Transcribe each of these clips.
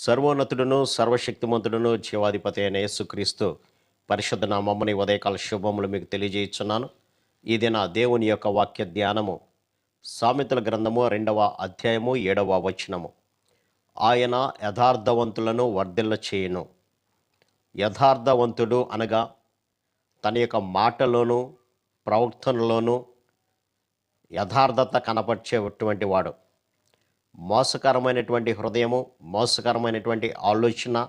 సర్వోన్నతుడును సర్వశక్తిమంతుడును జీవాధిపతి అయిన యేసుక్రీస్తు పరిశుద్ధ నామమ్మని ఉదయకాల శుభములు మీకు తెలియజేస్తున్నాను ఇది నా దేవుని యొక్క వాక్య ధ్యానము సామెతల గ్రంథము రెండవ అధ్యాయము ఏడవ వచనము. ఆయన యథార్థవంతులను వర్ధిల్ల చేయును. యథార్థవంతుడు అనగా తన యొక్క మాటలోను ప్రవర్తనలోను యథార్థత కనపరిచేటువంటి వాడు. మోసకరమైనటువంటి హృదయము మోసకరమైనటువంటి ఆలోచన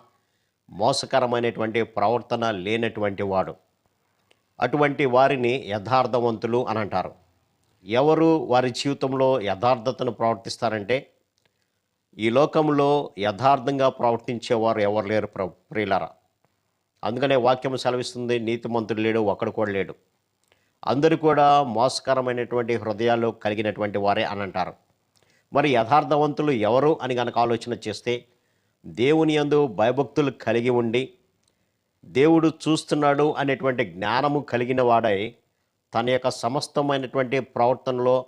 మోసకరమైనటువంటి ప్రవర్తన లేనటువంటి వాడు. అటువంటి వారిని యథార్థవంతులు అని అంటారు. ఎవరు వారి జీవితంలో యథార్థతను ప్రవర్తిస్తారంటే ఈ లోకంలో యథార్థంగా ప్రవర్తించేవారు ఎవరు లేరు ప్ర ప్రియులరా. అందుకనే వాక్యం సెలవిస్తుంది నీతిమంతుడు లేడు ఒకడు కూడా లేడు. అందరూ కూడా మోసకరమైనటువంటి హృదయాలు కలిగినటువంటి వారే అని అంటారు. మరి యథార్థవంతులు ఎవరు అని కనుక ఆలోచన చేస్తే దేవుని యందు భయభక్తులు కలిగి ఉండి దేవుడు చూస్తున్నాడు అనేటువంటి జ్ఞానము కలిగిన వాడై తన యొక్క సమస్తమైనటువంటి ప్రవర్తనలో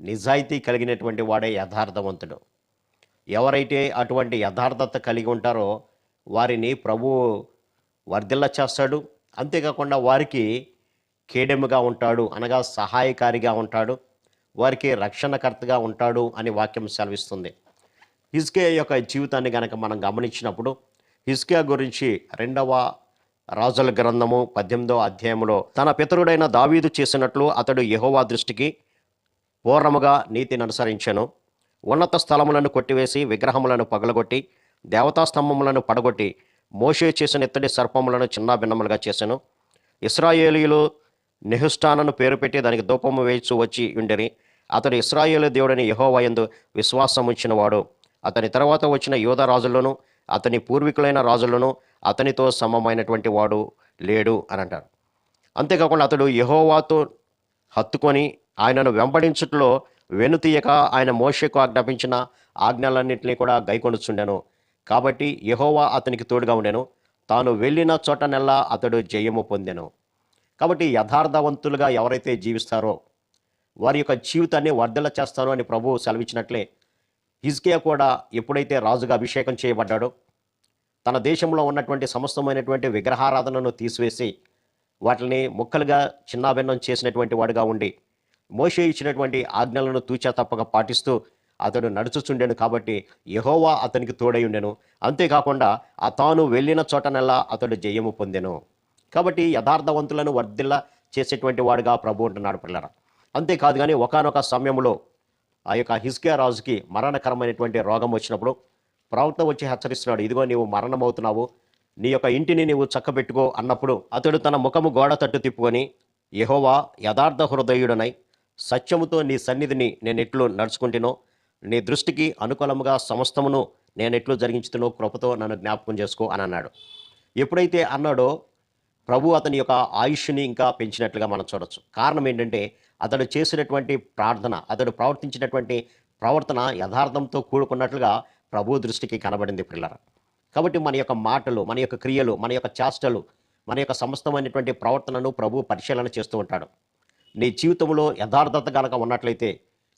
నిజాయితీ కలిగినటువంటి వాడే యథార్థవంతుడు. ఎవరైతే అటువంటి యథార్థత కలిగి ఉంటారో వారిని ప్రభు వర్ధిల్ల చేస్తాడు. అంతేకాకుండా వారికి కేడెముగా ఉంటాడు అనగా సహాయకారిగా ఉంటాడు. వారికి రక్షణకర్తగా ఉంటాడు అని వాక్యం సెలవిస్తుంది. హిస్కే యొక్క జీవితాన్ని గనక మనం గమనించినప్పుడు హిస్కే గురించి రెండవ రాజుల గ్రంథము పద్దెనిమిదో అధ్యాయంలో తన పితరుడైన దావీదు చేసినట్లు అతడు యహోవా దృష్టికి పూర్ణముగా నీతిని అనుసరించెను ఉన్నత స్థలములను కొట్టివేసి విగ్రహములను పగలగొట్టి దేవతా స్తంభములను పడగొట్టి మోషే చేసిన ఇత్తడి సర్పములను చిన్న భిన్నములుగా ఇస్రాయేలీలు నెహుష్టానను పేరు పెట్టి దానికి దూపము వేయిచు వచ్చి ఉండేరి. అతడు ఇస్రాయేలు దేవుడని యహోవయందు విశ్వాసం ఉంచినవాడు. అతని తర్వాత వచ్చిన యోధ రాజులను అతని పూర్వీకులైన రాజులను అతనితో సమమైనటువంటి వాడు లేడు అని అంటారు. అంతేకాకుండా అతడు యహోవాతో హత్తుకొని ఆయనను వెంబడించుట్లో వెనుతీయక ఆయన మోషకు ఆజ్ఞాపించిన ఆజ్ఞలన్నింటినీ కూడా గైకొనుచుండెను. కాబట్టి యహోవా అతనికి తోడుగా ఉండెను. తాను వెళ్ళిన చోటనెల్లా అతడు జయము పొందెను. కాబట్టి యథార్థవంతులుగా ఎవరైతే జీవిస్తారో వారి యొక్క జీవితాన్ని వర్ధల చేస్తాను అని ప్రభువు సెలవిచ్చినట్లే హిజ్కియా కూడా ఎప్పుడైతే రాజుగా అభిషేకం చేయబడ్డాడో తన దేశంలో ఉన్నటువంటి సమస్తమైనటువంటి విగ్రహారాధనను తీసివేసి వాటిని ముక్కలుగా చిన్నాభిన్నం చేసినటువంటి వాడుగా ఉండి మోషే ఇచ్చినటువంటి ఆజ్ఞలను తూచా తప్పక పాటిస్తూ అతడు నడుచుచుండెను కాబట్టి యహోవా అతనికి తోడై ఉండెను. అంతేకాకుండా ఆ తాను వెళ్ళిన చోటనల్లా అతడు జయము పొందెను. కాబట్టి యథార్థవంతులను వర్ధిల్ల చేసేటువంటి వాడుగా ప్రభు ఉంటున్నాడు పిల్లరా. అంతేకాదు కానీ ఒకనొక సమయంలో ఆ యొక్క హిస్కియా రాజుకి మరణకరమైనటువంటి రోగం వచ్చినప్పుడు ప్రవక్త వచ్చి హెచ్చరిస్తున్నాడు ఇదిగో నీవు మరణమవుతున్నావు నీ యొక్క ఇంటిని నీవు చక్కబెట్టుకో అన్నప్పుడు అతడు తన ముఖము గోడ తట్టు తిప్పుకొని యహోవా యథార్థ హృదయుడనై సత్యముతో నీ సన్నిధిని నేను ఎట్లు నడుచుకుంటునో నీ దృష్టికి అనుకూలముగా సమస్తమును నేను ఎట్లు జరిగించుతునో కృపతో నన్ను జ్ఞాపకం చేసుకో అని అన్నాడు. ఎప్పుడైతే అన్నాడో ప్రభు అతని యొక్క ఆయుష్ని ఇంకా పెంచినట్లుగా మనం చూడొచ్చు. కారణం ఏంటంటే అతడు చేసినటువంటి ప్రార్థన అతడు ప్రవర్తించినటువంటి ప్రవర్తన యథార్థంతో కూడుకున్నట్లుగా ప్రభు దృష్టికి కనబడింది పిల్లర. కాబట్టి మన యొక్క మాటలు మన యొక్క క్రియలు మన యొక్క చేష్టలు మన యొక్క సమస్తమైనటువంటి ప్రవర్తనను ప్రభు పరిశీలన చేస్తూ ఉంటాడు. నీ జీవితంలో యథార్థత కనుక ఉన్నట్లయితే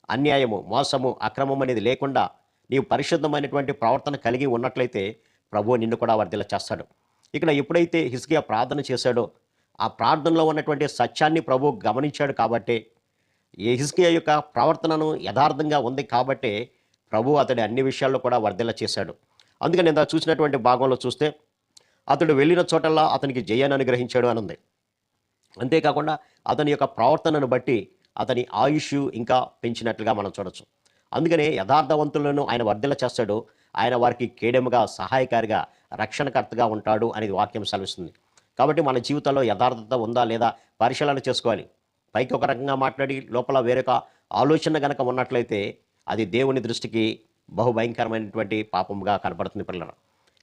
అన్యాయము మోసము అక్రమం అనేది లేకుండా నీవు పరిశుద్ధమైనటువంటి ప్రవర్తన కలిగి ఉన్నట్లయితే ప్రభు నిన్ను కూడా వర్ధిల్ల చేస్తాడు. ఇక్కడ ఎప్పుడైతే హిస్కియా ప్రార్థన చేశాడో ఆ ప్రార్థనలో ఉన్నటువంటి సత్యాన్ని ప్రభు గమనించాడు కాబట్టి హిస్కియా యొక్క ప్రవర్తనను యథార్థంగా ఉంది కాబట్టే ప్రభు అతడి అన్ని విషయాల్లో కూడా వర్ధిల్ల చేశాడు. అందుకని ఇంత చూసినటువంటి భాగంలో చూస్తే అతడు వెళ్ళిన చోటల్లా అతనికి జయాన్ని అనుగ్రహించాడు అని ఉంది అంతేకాకుండా అతని యొక్క ప్రవర్తనను బట్టి అతని ఆయుష్ ఇంకా పెంచినట్లుగా మనం చూడొచ్చు. అందుకనే యథార్థవంతులను ఆయన వర్ధిల్ల చేస్తాడు. ఆయన వారికి కేడెముగా సహాయకారిగా రక్షణకర్తగా ఉంటాడు అనేది వాక్యం సెలవిస్తుంది. కాబట్టి మన జీవితంలో యథార్థత ఉందా లేదా పరిశీలన చేసుకోవాలి. పైకి ఒక రకంగా మాట్లాడి లోపల వేరొక ఆలోచన గనక ఉన్నట్లయితే అది దేవుని దృష్టికి బహుభయంకరమైనటువంటి పాపముగా కనపడుతుంది పిల్లలు.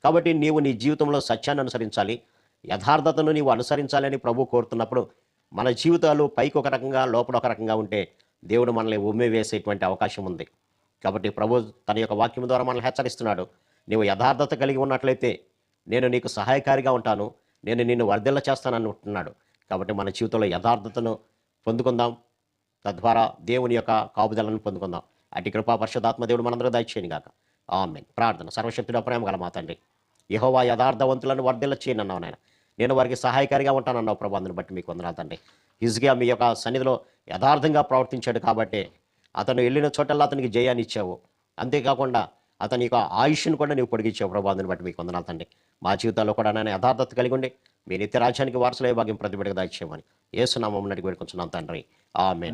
కాబట్టి నీవు నీ జీవితంలో సత్యాన్ని అనుసరించాలి యథార్థతను నీవు అనుసరించాలని ప్రభు కోరుతున్నప్పుడు మన జీవితాలు పైకి ఒక రకంగా లోపల ఒక రకంగా ఉంటే దేవుడు మనల్ని ఉమ్మి వేసేటువంటి అవకాశం ఉంది. కాబట్టి ప్రభు తన యొక్క వాక్యం ద్వారా మనల్ని హెచ్చరిస్తున్నాడు. నీవు యథార్థత కలిగి ఉన్నట్లయితే నేను నీకు సహాయకారిగా ఉంటాను నేను నిన్ను వర్ధిల్ల చేస్తానని ఉంటున్నాడు కాబట్టి మన జీవితంలో యథార్థతను పొందుకుందాం. తద్వారా దేవుని యొక్క కాపుదలను పొందుకుందాం. అటు కృపా పరిశుధాత్మ దేవుడు మనందరూ దయచేయను గాక. ఆమెన్. ప్రార్థన సర్వశక్తుడు ప్రేమ గల మా తండ్రి. యహోవా యథార్థవంతులను వర్ధిల్ల చేయనన్నావు నాయన. నేను వారికి సహాయకారిగా ఉంటానన్నావు ప్రభాందుని బట్టి మీకు వందనాలు తండ్రి. హిజ్గా మీ యొక్క సన్నిధిలో యథార్థంగా ప్రవర్తించాడు కాబట్టి అతను వెళ్ళిన చోటల్లా అతనికి జయాన్ని ఇచ్చావు. అంతేకాకుండా అతని యొక్క ఆయుష్ను కూడా నీవు పొడిగించావు ప్రభాందుని బట్టి మీకు వందనాలు తండ్రి. మా జీవితాల్లో కూడా నేను యథార్థత కలిగి ఉండి మీ నిత్య రాజ్యానికి వారసులే భాగ్యం ప్రతిబిడగా దాచేయమని ఏసునామం నడికి పెట్టుకుంటున్నాం తండ్రి ఆమె